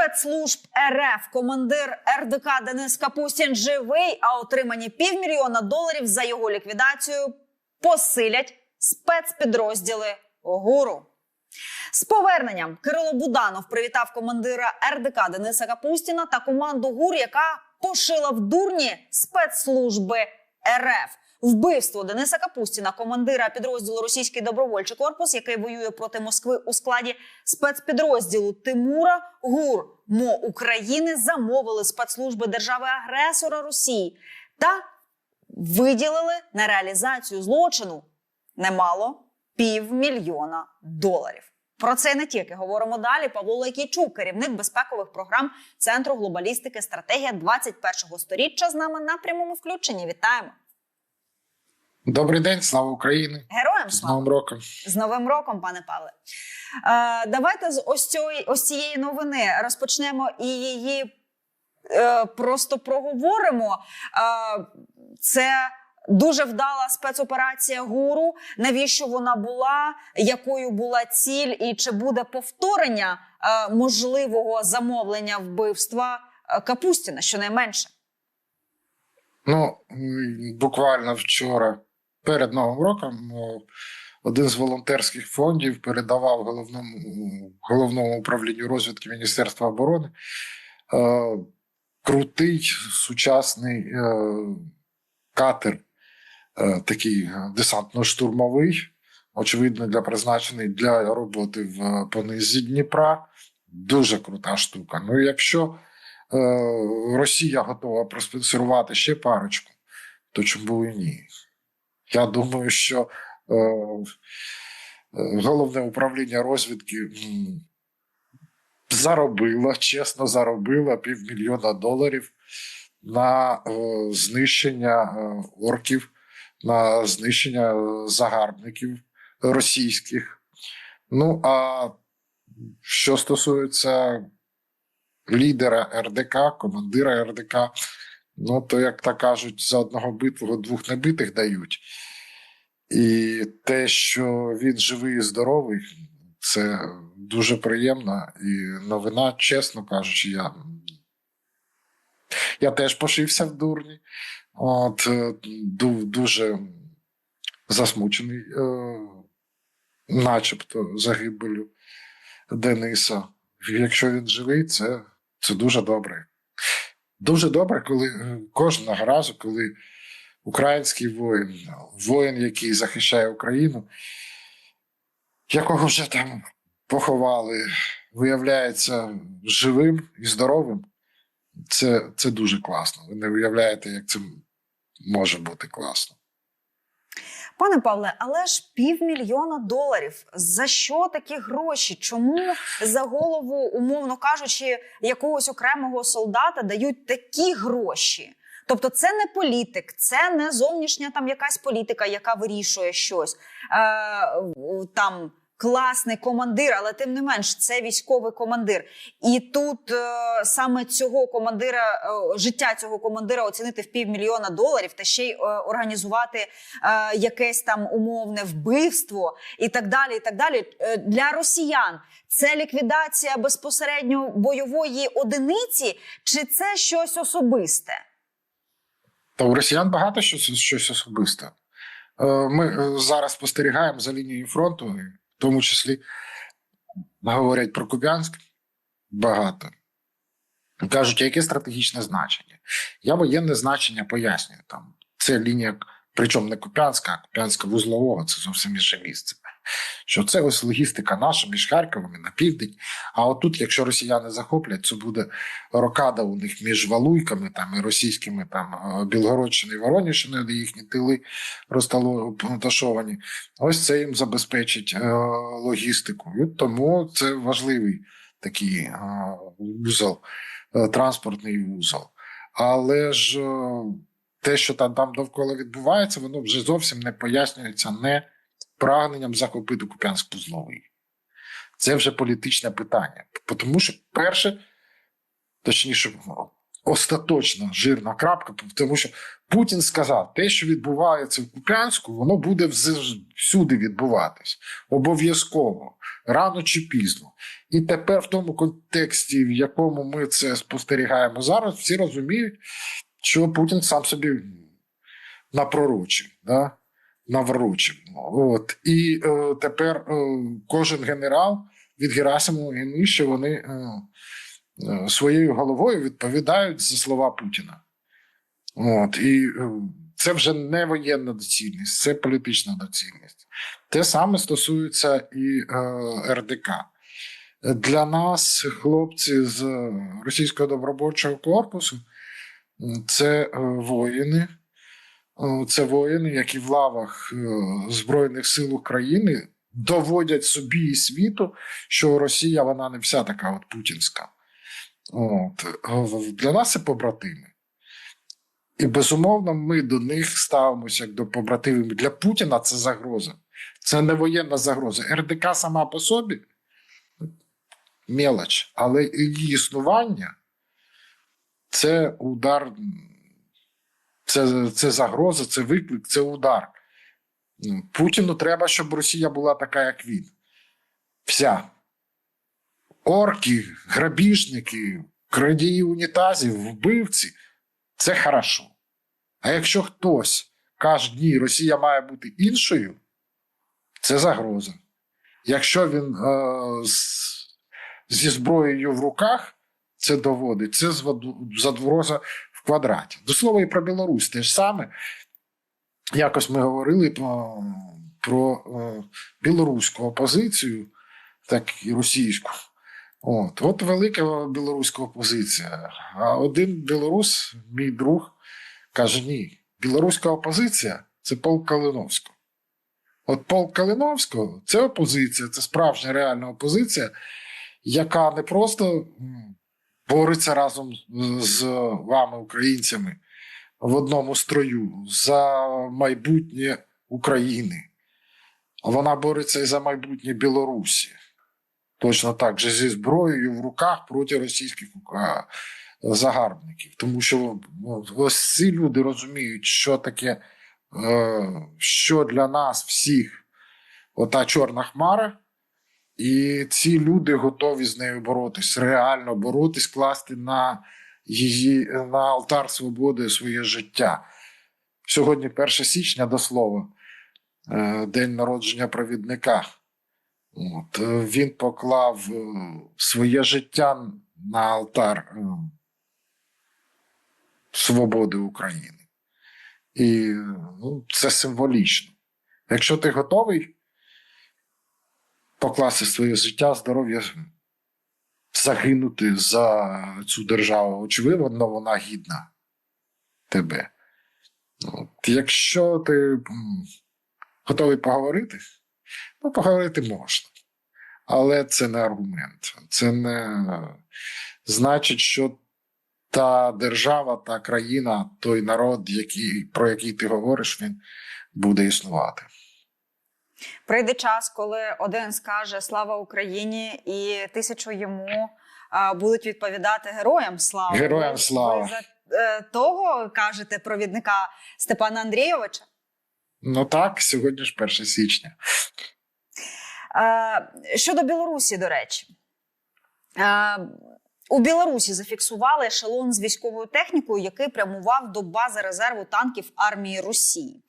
спецслужб РФ командир РДК Денис Капустін живий, а отримані півмільйона доларів за його ліквідацію посилять спецпідрозділи ГУРу. З поверненням Кирило Буданов привітав командира РДК Дениса Капустіна та команду ГУР, яка пошила в дурні спецслужби РФ. Вбивство Дениса Капустіна, командира підрозділу Російський добровольчий корпус, який воює проти Москви у складі спецпідрозділу Тимура ГУР МО України, замовили спецслужби держави-агресора Росії та виділили на реалізацію злочину немало півмільйона доларів. Про це не тільки говоримо далі. Павло Лайкійчук, керівник безпекових програм Центру глобалістики стратегія 21-го сторіччя. З нами на прямому включенні. Вітаємо Добрий день, слава Україні! героям З Новим роком! з новим роком, пане Павле. Е, давайте з ось цієї ось цієї новини розпочнемо і її е, просто проговоримо. Е, це дуже вдала спецоперація ГУРу. Навіщо вона була? Якою була ціль, і чи буде повторення е, можливого замовлення вбивства е, Капустіна, щонайменше? Ну буквально вчора, перед Новим роком, один з волонтерських фондів передавав головному головному управлінню розвідки Міністерства оборони е, крутий сучасний е, катер, е, такий десантно-штурмовий, очевидно, для призначений для роботи в понизі Дніпра. Дуже крута штука. Ну, якщо е, Росія готова проспонсорувати ще парочку, то чому і ні? Я думаю, що е, головне управління розвідки заробило, чесно заробило півмільйона доларів на е, знищення е, орків, на знищення загарбників російських. Ну а що стосується лідера РДК, командира РДК, ну то, як то кажуть, за одного битвого двох небитих дають. І те, що він живий і здоровий, це дуже приємно. І новина, чесно кажучи, я, я теж пошився в дурні. От, е, дуже засмучений, е, начебто, загибелю Дениса. Якщо він живий, це, це дуже добре. Дуже добре, коли е, кожного разу, коли український воїн, воїн, який захищає Україну, якого вже там поховали, виявляється живим і здоровим, це, це дуже класно. Ви не уявляєте, як це може бути класно. Пане Павле, але ж півмільйона доларів. За що такі гроші? Чому за голову, умовно кажучи, якогось окремого солдата дають такі гроші? Тобто, це не політик, це не зовнішня там якась політика, яка вирішує щось. Е, там класний командир, але тим не менш, це військовий командир. І тут е, саме цього командира, е, життя цього командира оцінити в півмільйона доларів та ще й е, організувати е, якесь там умовне вбивство і так далі. І так далі. Е, Для росіян це ліквідація безпосередньо бойової одиниці, чи це щось особисте? Та у росіян багато щось, щось особисте. Е, Ми е, зараз спостерігаємо за лінією фронту, в тому числі говорять про Куп'янськ багато. Кажуть, а яке стратегічне значення? Я воєнне значення пояснюю. Там це лінія, причому не Куп'янська, а Куп'янська вузлового, це зовсім інше місце. Що це ось логістика наша між Харковом і на південь. А отут, якщо росіяни захоплять, це буде рокада у них між Валуйками там і російськими там е, Білгородщиною і Воронівщиною, де їхні тили розташовані. Ось це їм забезпечить е, логістику. І тому це важливий такий е, вузол, транспортний вузол. Але ж те, що там, там довкола відбувається, воно вже зовсім не пояснюється не прагненням захопити Куп'янськ вузловий. Це вже політичне питання. Тому що, перше, точніше, остаточна жирна крапка, тому що Путін сказав, те, що відбувається в Куп'янську, воно буде всюди відбуватись. Обов'язково, рано чи пізно. І тепер, в тому контексті, в якому ми це спостерігаємо зараз, всі розуміють, що Путін сам собі напророчив, да? Наворочив. От. І е, тепер е, кожен генерал від Герасимова і нижче вони е, е, своєю головою відповідають за слова Путіна. От. І е, це вже не воєнна доцільність, це політична доцільність. Те саме стосується і е, РДК. Для нас, хлопці з російського доброборчого корпусу, це е, воїни. Е, Це воїни, які в лавах е, Збройних сил України доводять собі і світу, що Росія вона не вся така от путінська. От. Е, Для нас це побратими. І безумовно, ми до них ставимося як до побратимів. Для Путіна це загроза. Це не воєнна загроза. РДК сама по собі мелоч, але її існування це удар, це, це загроза, це виклик, це удар. Ну, Путіну треба, щоб Росія була така, як він. Вся. Орки, грабіжники, крадії унітазів, вбивці це хорошо. А якщо хтось каже, ні, Росія має бути іншою, це загроза. Якщо він е, з, зі зброєю в руках це доводить, це загроза квадраті. До слова, і про Білорусь те ж саме. Якось ми говорили про, про е, білоруську опозицію, так і російську. От, от велика білоруська опозиція. А один білорус, мій друг, каже: ні, білоруська опозиція це полк Калиновського. От полк Калиновського це опозиція, це справжня реальна опозиція, яка не просто бореться разом з- вами, українцями, в одному строю за майбутнє України. Вона бореться і за майбутнє Білорусі. Точно так же зі зброєю в руках проти російських загарбників. Тому що ну, ось ці люди розуміють, що таке, е, що для нас всіх ота чорна хмара, і ці люди готові з нею боротись, реально боротись, класти на її на алтар свободи своє життя. Сьогодні 1 січня до слова, е, день народження провідника. От, е, він поклав е, своє життя на алтар свободи України. І ну, це символічно. Якщо ти готовий покласти своє життя, здоров'я, загинути за цю державу, очевидно, вона гідна тебе. От, якщо ти готовий поговорити, ну, поговорити можна. Але це не аргумент. Це не значить, що та держава, та країна, той народ, який, про який ти говориш, він буде існувати. Прийде час, коли один скаже Слава Україні, і тисячу йому будуть відповідати героям слава. Героям слава. Ви за е, того кажете провідника Степана Андрійовича. Ну так, сьогодні ж 1 січня. Щодо Білорусі, до речі, у Білорусі зафіксували ешелон з військовою технікою, який прямував до бази резерву танків армії Росії.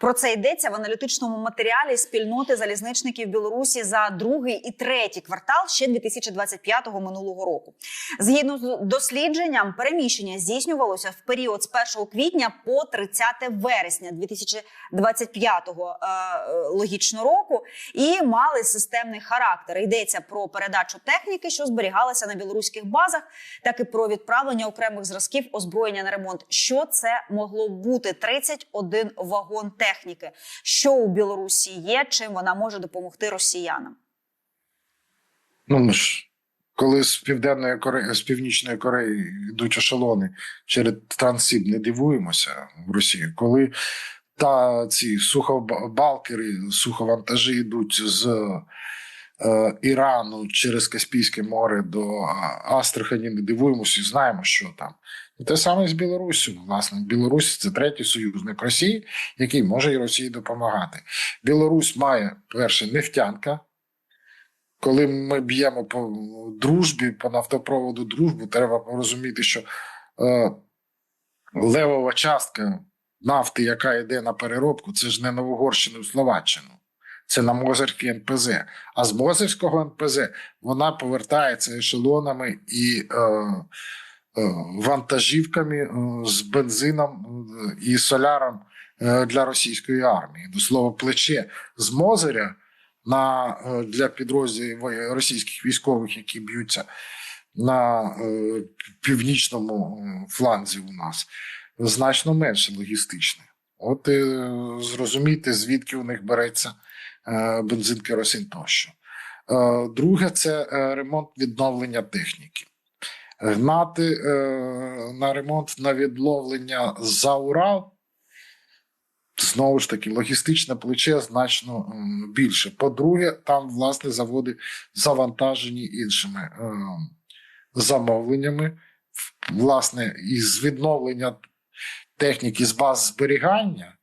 Про це йдеться в аналітичному матеріалі спільноти залізничників Білорусі за другий і третій квартал ще 2025-го минулого року. Згідно з дослідженням, переміщення здійснювалося в період з 1 квітня по 30 вересня 2025 е, е, логічно року і мали системний характер. Йдеться про передачу техніки, що зберігалася на білоруських базах, так і про відправлення окремих зразків озброєння на ремонт. Що це могло бути? 31 вагон техніки. Що у Білорусі є, чим вона може допомогти росіянам? Ну, ми ж, коли з Південної Кореї, з Північної Кореї йдуть ешелони через Транссіб, не дивуємося в Росії. Коли та ці сухобалкери, суховантажі йдуть з Ірану через Каспійське море до Астрахані, не дивуємося і знаємо, що там. І те саме з Білоруссю. Власне, Білорусь це третій союзник Росії, який може і Росії допомагати. Білорусь має перше нефтянка. Коли ми б'ємо по дружбі, по нафтопроводу дружбу, треба розуміти, що е, левова частка нафти, яка йде на переробку, це ж не на Угорщину, Словаччину. Це на Мозерський НПЗ. А з Мозерського НПЗ вона повертається ешелонами і е, е, вантажівками е, з бензином е, і соляром е, для російської армії. До слова, плече з Мозеря на, для підрозділів російських військових, які б'ються на е, північному фланзі у нас, значно менше логістичне. От е, зрозуміти, звідки у них береться бензин, керосин тощо. Е, Друге, це е, ремонт відновлення техніки. Гнати е, на ремонт на відновлення за Урал. Знову ж таки, логістичне плече значно більше. По-друге, там власне заводи завантажені іншими е, замовленнями. Власне, із відновлення техніки з баз зберігання.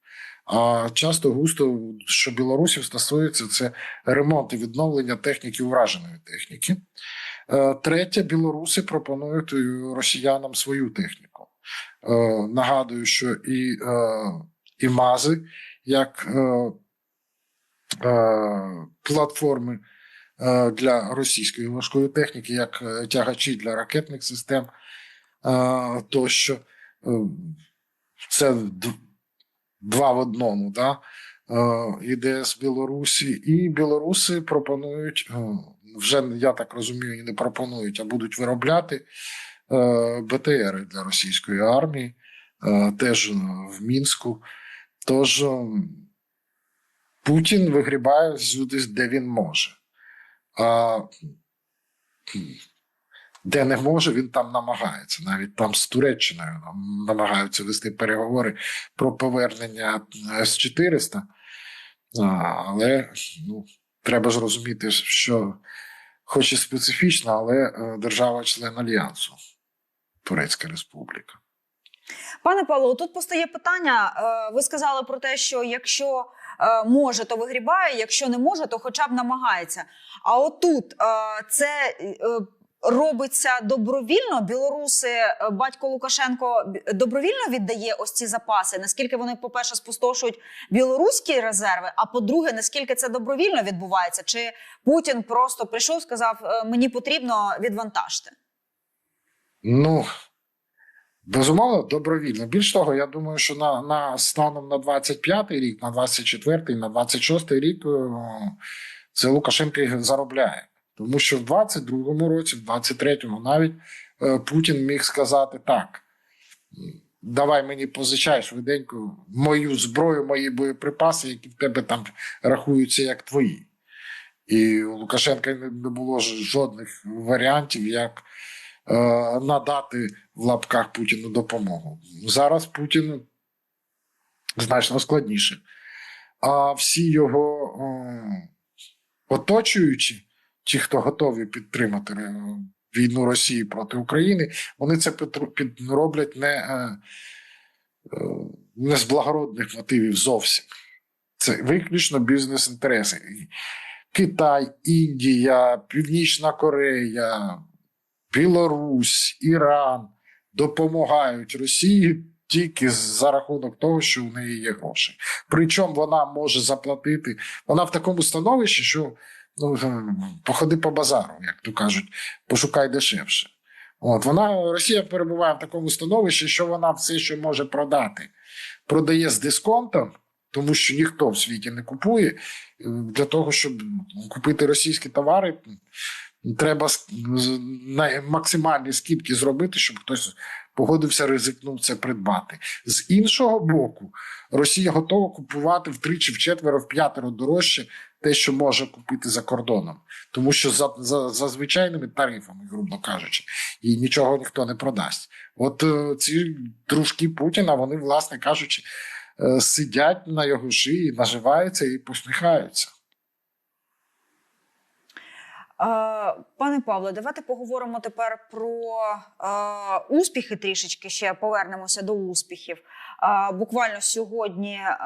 А часто густо, що білорусів стосується, це ремонт і відновлення техніки ураженої техніки. Е, Третє, білоруси пропонують росіянам свою техніку. Е, Нагадую, що і, е, і мази, як платформи для російської важкої техніки, як тягачі для ракетних систем, тощо це два в одному, да? е, іде з Білорусі, і білоруси пропонують е, вже я так розумію, не пропонують, а будуть виробляти е, БТРи для російської армії, теж в Мінську. Тож Путін вигрібає всюди, де він може. А де не може, він там намагається. Навіть там з Туреччиною намагаються вести переговори про повернення С-400. Але ну, треба ж розуміти, що хоч і специфічно, але е, держава-член Альянсу, Турецька Республіка. Пане Павло, тут постає питання. е, Ви сказали про те, що якщо е, може, то вигрібає, якщо не може, то хоча б намагається. А отут це робиться добровільно. Білоруси, е, батько Лукашенко добровільно віддає ось ці запаси. Наскільки вони, по-перше, спустошують білоруські резерви, а по-друге, наскільки це добровільно відбувається? Чи Путін просто прийшов, сказав: «Е, мені потрібно відвантажте? Ну, безумовно, добровільно. Більш того, я думаю, що на, на станом на 25-й рік, на 24-й, на 26-й рік е, це Лукашенко заробляє. Тому що в 22-му році, в 23-му навіть е, Путін міг сказати так. Давай мені позичай швиденько мою зброю, мої боєприпаси, які в тебе там рахуються як твої. І у Лукашенка не було жодних варіантів, як е, надати в лапках Путіну допомогу. Зараз Путіну значно складніше. А всі його е, оточуючі, ті, хто готові підтримати е, війну Росії проти України, вони це роблять не, е, е, не з благородних мотивів зовсім. Це виключно бізнес-інтереси. Китай, Індія, Північна Корея, Білорусь, Іран допомагають Росії тільки за рахунок того, що в неї є гроші. Причому вона може заплатити. Вона в такому становищі, що ну, походи по базару, як то кажуть, пошукай дешевше. От вона Росія перебуває в такому становищі, що вона все, що може продати, продає з дисконтом, тому що ніхто в світі не купує. Е, Для того, щоб купити російські товари, треба максимальні скидки зробити, щоб хтось погодився, ризикнув це придбати. З іншого боку, Росія готова купувати втричі, в четверо, в п'ятеро дорожче те, що може купити за кордоном, тому що за, за, за звичайними тарифами, грубо кажучи, і нічого ніхто не продасть. От е, ці дружки Путіна, вони, власне кажучи, е, сидять на його шиї, наживаються і посміхаються. Пане Павло, давайте поговоримо тепер про е, успіхи трішечки. Ще повернемося до успіхів. Е, буквально сьогодні е,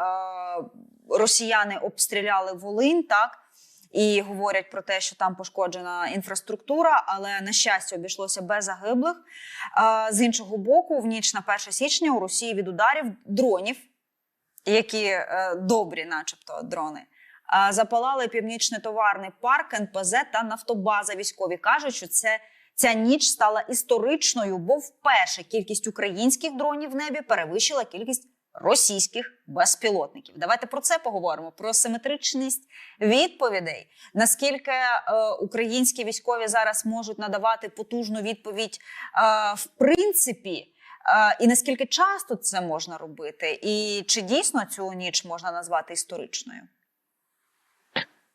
росіяни обстріляли Волинь, так і говорять про те, що там пошкоджена інфраструктура, але на щастя обійшлося без загиблих. З іншого боку, в ніч на 1 січня у Росії від ударів дронів, які е, добрі, начебто, дрони. Запалали північний товарний парк, НПЗ та нафтобаза. Військові кажуть, що це ця ніч стала історичною, бо вперше кількість українських дронів в небі перевищила кількість російських безпілотників. Давайте про це поговоримо: про симетричність відповідей. Наскільки е, українські військові зараз можуть надавати потужну відповідь е, в принципі. Е, І наскільки часто це можна робити, і чи дійсно цю ніч можна назвати історичною?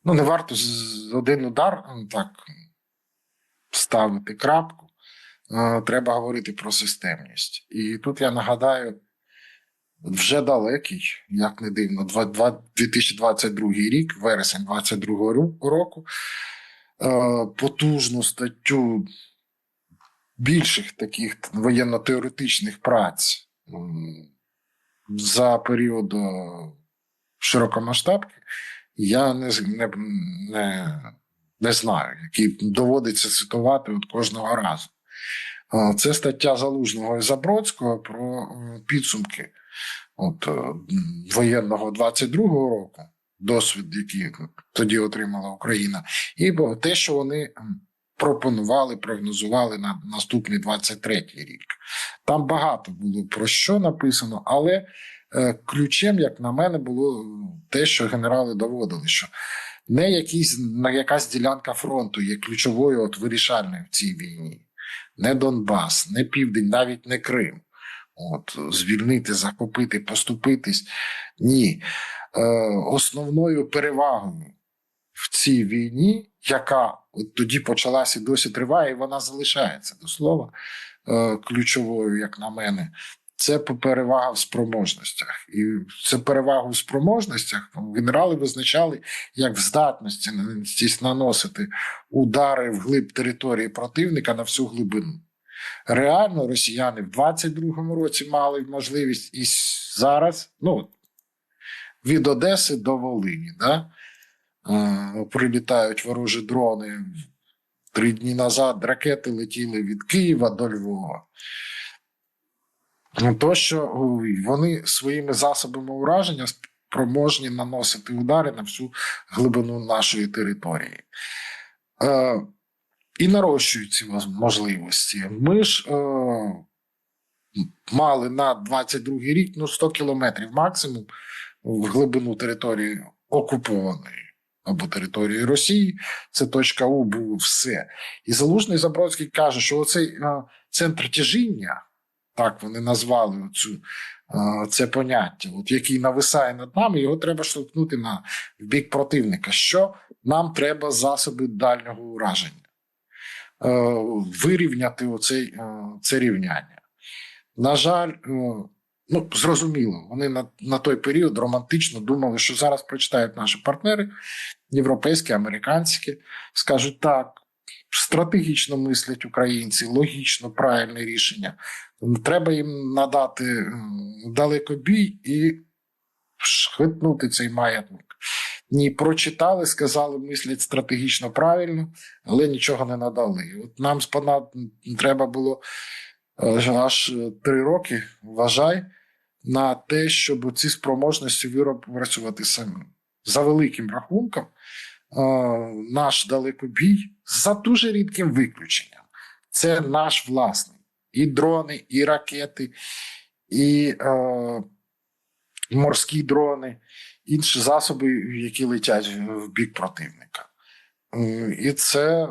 Ну, не варто з один удар ну, так ставити крапку. Е, Треба говорити про системність. І тут я нагадаю, вже далекий, як не дивно, два- два- 2022 рік, вересень 2022 року, е, потужну статтю більших таких воєнно-теоретичних праць за період е, широкомасштабки я не, не, не, не знаю, які доводиться цитувати от кожного разу. Е, Це стаття Залужного і Забродського про підсумки от, е, воєнного 22-го року, досвід, який тоді отримала Україна, і те, що вони пропонували, прогнозували на наступний 23-й рік. Там багато було про що написано, але е, ключем, як на мене, було те, що генерали доводили, що не якісь, на якась ділянка фронту є ключовою, от вирішальною в цій війні. Не Донбас, не Південь, навіть не Крим. От, звільнити, захопити, поступитись. Ні. Е, основною перевагою в цій війні, яка от тоді почалася і досі триває, і вона залишається до слова е, ключовою, як на мене, це перевага в спроможностях. І це перевагу в спроможностях генерали визначали як в здатності наносити удари в глиб території противника на всю глибину. Реально, росіяни в 22-му році мали можливість і зараз, ну від Одеси до Волині, да? е, прилітають ворожі дрони. Три дні назад ракети летіли від Києва до Львова. Ну, То, що вони своїми засобами ураження спроможні наносити удари на всю глибину нашої території. Е, і нарощують ці можливості. Ми ж е, мали на 22-й рік ну, 100 кілометрів максимум в глибину території окупованої або території Росії. Це точка У було все. І Залужний Забродський каже, що оцей е, центр тяжіння, так вони назвали цю, е, це поняття, от, який нависає над нами, його треба штовхнути на в бік противника. Що нам треба засоби дальнього ураження, вирівняти оцей, е, це рівняння. На жаль, е, ну зрозуміло, вони на, на той період романтично думали, що зараз прочитають наші партнери, європейські, американські, скажуть так. Стратегічно мислять українці, логічно, правильне рішення. Треба їм надати далекобій і шхитнути цей маятник. Ні, прочитали, сказали, мислять стратегічно правильно, але нічого не надали. От нам спона треба було е, аж е, три роки, вважай, на те, щоб ці спроможності випрацювати самим. За великим рахунком, е, наш далекобій за дуже рідким виключенням. Це наш власний. І дрони, і ракети, і е, морські дрони, інші засоби, які летять в бік противника. І це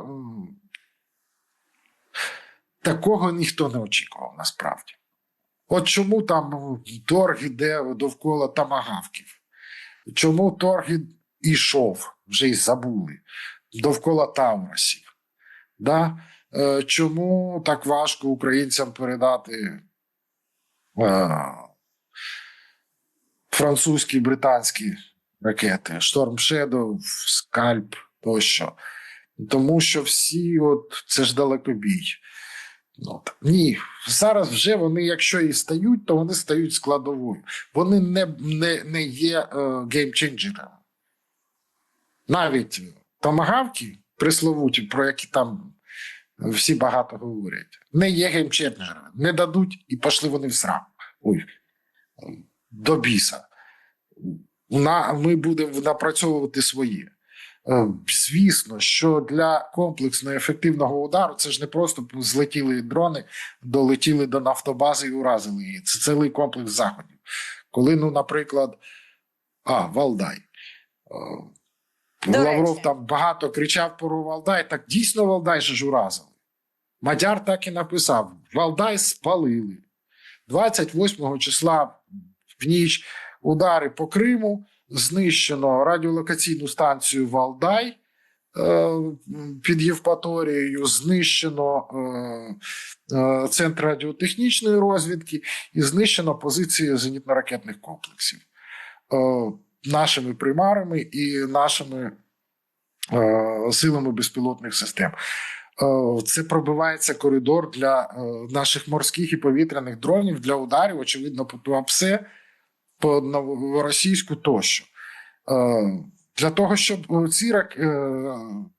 такого ніхто не очікував насправді. От чому там торг іде довкола тамагавків? Чому торг ішов, вже й забули, довкола Таурасів? Да? Е, Чому так важко українцям передати е, французькі британські ракети, Шторм Shadow, Скальп тощо? Тому що всі, от це ж далекобій. Ну, от. Ні, зараз вже вони, якщо і стають, то вони стають складовою. Вони не, не, не є е, геймченджерами. Навіть томагавки присловуті, про які там всі багато говорять, не є геймченджерами. Не дадуть і пішли вони в срам. Ой, до біса. На, ми будемо напрацьовувати своє. Е, Звісно, що для комплексного ефективного удару це ж не просто злетіли дрони, долетіли до нафтобази і уразили її. Це цілий комплекс заходів. Коли, ну, наприклад, а, Валдай. Е, До Лавров речі. там багато кричав про Валдай, так дійсно Валдай же ж уразили. Мадяр так і написав: Валдай спалили. 28 числа в ніч удари по Криму, знищено радіолокаційну станцію Валдай е, під Євпаторією, знищено е, е, центр радіотехнічної розвідки і знищено позиції зенітно-ракетних комплексів нашими примарами і нашими силами безпілотних систем. Це пробивається коридор для наших морських і повітряних дронів для ударів, очевидно, по ТУАПСЕ, по новоросійську тощо. Е, Для того, щоб ці е,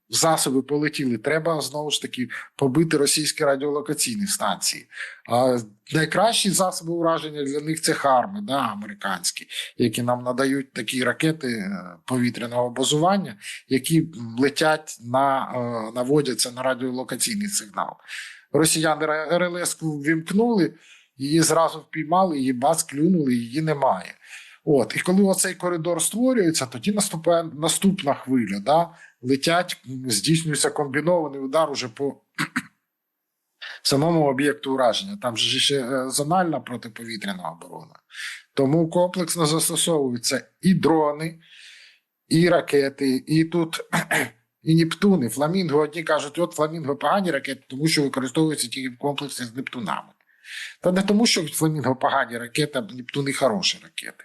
засоби полетіли, треба знову ж таки побити російські радіолокаційні станції. А найкращі засоби ураження для них це харми, да, американські, які нам надають такі ракети е, повітряного базування, які летять на наводяться на радіолокаційний сигнал. Росіяни РЛС вімкнули, її зразу впіймали, її бац клюнули, її немає. От, і коли оцей коридор створюється, тоді наступає наступна хвиля. Да? Летять, здійснюється комбінований удар уже по самому об'єкту ураження. Там же ще е, зональна протиповітряна оборона. Тому комплексно застосовуються і дрони, і ракети, і тут і Нептуни. Фламінго одні кажуть, от Фламінго погані ракети, тому що використовуються тільки в комплексі з Нептунами. Та не тому, що Фламінго погані ракети, а Нептуни хороші ракети,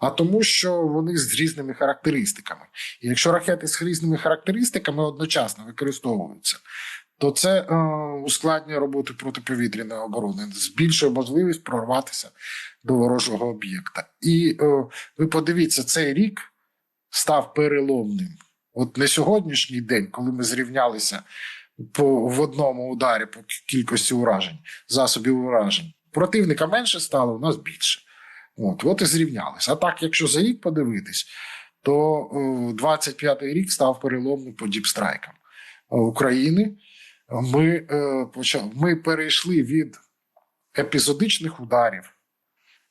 а тому, що вони з різними характеристиками. І якщо ракети з різними характеристиками одночасно використовуються, то це е, ускладнює роботу протиповітряної оборони, збільшує можливість прорватися до ворожого об'єкта. І е, ви подивіться, цей рік став переломним. От не сьогоднішній день, коли ми зрівнялися по, в одному ударі по кількості уражень, засобів уражень. Противника менше стало, у нас більше. От, от і зрівнялися. А так, якщо за рік подивитись, то е, 25-й рік став переломним по діпстрайкам е, України. Ми, е, ми перейшли від епізодичних ударів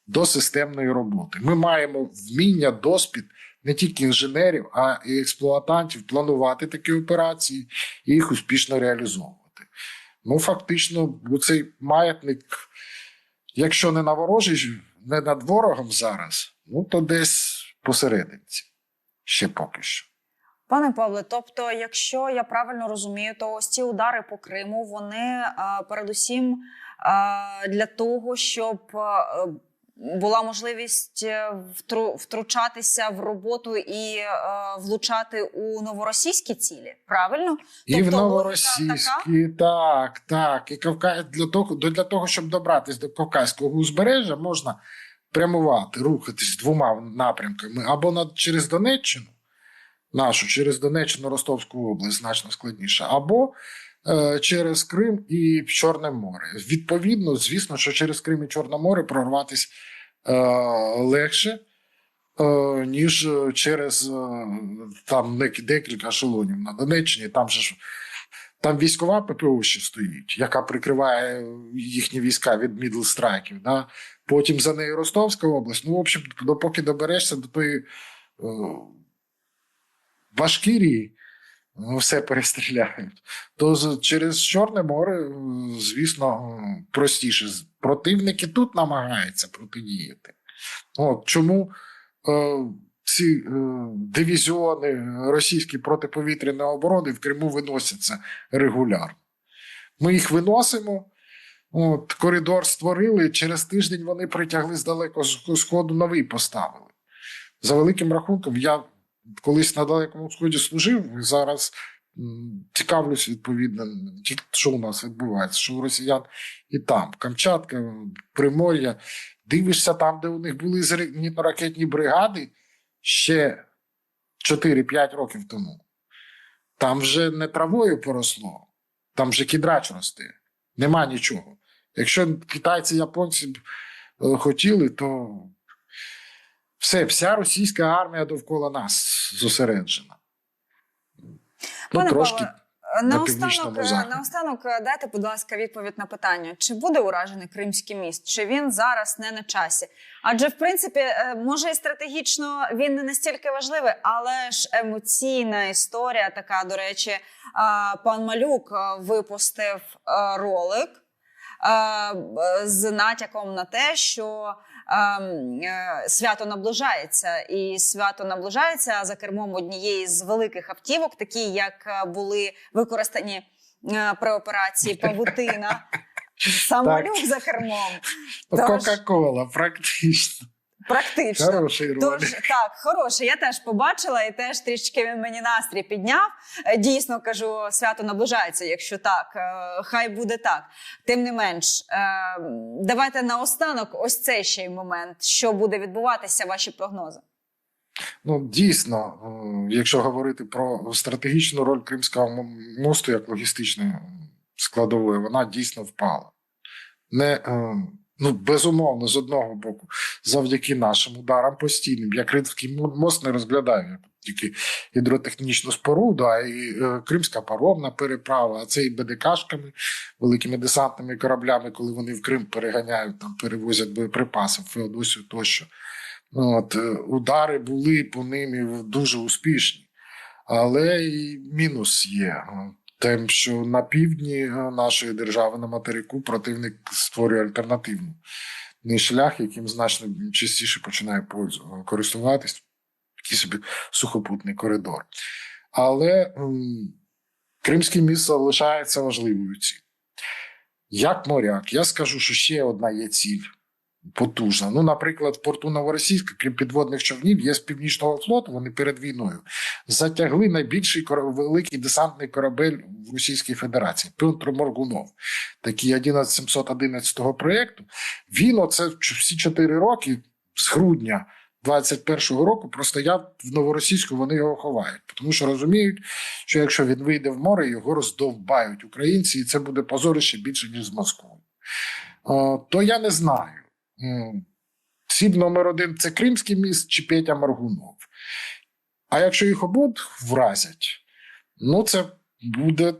до системної роботи. Ми маємо вміння, досвід не тільки інженерів, а і експлуатантів планувати такі операції і їх успішно реалізовувати. Ну, фактично, цей маятник, якщо не на ворожій, не над ворогом зараз, ну то десь посерединці. Ще поки що. Пане Павле, тобто, якщо я правильно розумію, то ось ці удари по Криму вони е, передусім е, для того, щоб е, була можливість е, втручатися в роботу і е, влучати у новоросійські цілі. Правильно? І в Тобто логіка новоросійській, так, так. І Кавка... для, того, для того, щоб добратися до Кавказького узбережжя, можна прямувати, рухатись двома напрямками або над, через Донеччину, нашу, через Донеччину, Ростовську область, значно складніше, або через Крим і Чорне море. Відповідно, звісно, що через Крим і Чорне море прорватися е, легше. е, Ніж через е, там декілька ешелонів на Донеччині, там же ж там військова ППО ще стоїть, яка прикриває їхні війська від мідлстрайків. Да? Потім за нею Ростовська область. Ну, в общем, допоки доберешся до тої е, Башкирії, ну, все перестріляють. То через Чорне море, е, звісно, простіше. Противники тут намагаються протидіяти. От чому е, ці е, дивізіони російської протиповітряної оборони в Криму виносяться регулярно. Ми їх виносимо. От, коридор створили. Через тиждень вони притягли з далекого сходу новий поставили. За великим рахунком, я колись на Далекому Сході служив, зараз цікавлюсь відповідно, що у нас відбувається, що у росіян і там. Камчатка, Примор'я. Дивишся там, де у них були зенітно-ракетні бригади ще 4-5 років тому. Там вже не травою поросло, там вже кідрач росте. Нема нічого. Якщо китайці, японці е, хотіли, то все, вся російська армія довкола нас зосереджена. Ну, Пане трошки. Павле, на Наостанок, е, наостанок е, дайте, будь ласка, відповідь на питання: чи буде уражений Кримський міст, чи він зараз не на часі? Адже, в принципі, е, може і стратегічно він не настільки важливий, але ж емоційна історія така. До речі, пан Малюк випустив ролик з натяком на те, що свято наближається, і свято наближається за кермом однієї з великих автівок, такі як е, були використані е, при операції Павутина. Самолюк за кермом. Кока-кола, практично. Практично. Хороший ролик. Тож так, хороше. Я теж побачила і теж трішки він мені настрій підняв. Е, Дійсно кажу, свято наближається. Якщо так, е, хай буде так. Тим не менш, е, давайте наостанок ось цей ще й момент, що буде відбуватися, ваші прогнози. Ну, дійсно, якщо говорити про стратегічну роль Кримського мосту як логістичної складової, вона дійсно впала. Не, ну, безумовно, з одного боку, завдяки нашим ударам постійним. Я Кримський мо- мост не розглядаю як тільки гідротехнічну споруду, а і е, Кримська паромна переправа, а це і БДКшками, великими десантними кораблями, коли вони в Крим переганяють, там перевозять боєприпаси, Феодосію тощо. От, е, удари були по ним дуже успішні. Але і мінус є. Е, Тим, що на півдні е, нашої держави на материку противник створює альтернативний шлях, яким значно частіше починає пользу- користуватись, такий собі сухопутний коридор. Але м, Кримський міст залишається важливою ціллю. Як моряк, я скажу, що ще одна є ціль потужна. Ну, наприклад, в порту Новоросійська, крім підводних човнів, є з північного флоту. Вони перед війною затягли найбільший великий десантний корабель в Російській Федерації Петр Моргунов. Такий 11711 проєкту. Він оце всі чотири роки з грудня 21-го року простояв в Новоросійську, вони його ховають, тому що розуміють, що якщо він вийде в море, його роздовбають українці, і це буде позорище більше, ніж з Москвою. То я не знаю. Ціль номер один це Кримський міст чи Петя Маргунов. А якщо їх обох вразять, ну це буде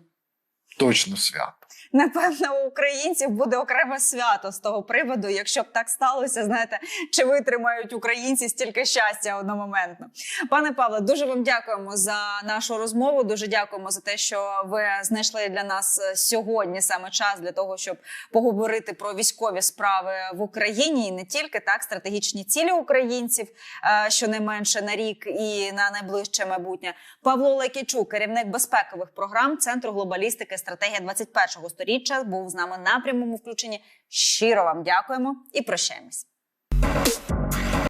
точно свято. Напевно, у українців буде окреме свято з того приводу, якщо б так сталося, знаєте, чи витримають українці стільки щастя одномоментно. Пане Павле, дуже вам дякуємо за нашу розмову. Дуже дякуємо за те, що ви знайшли для нас сьогодні саме час для того, щоб поговорити про військові справи в Україні і не тільки так, стратегічні цілі українців, е, щонайменше на рік і на найближче майбутнє. Павло Лекічук, керівник безпекових програм Центру глобалістики стратегія 21-го сторіччя, був з нами на прямому включенні. Щиро вам дякуємо і прощаємось.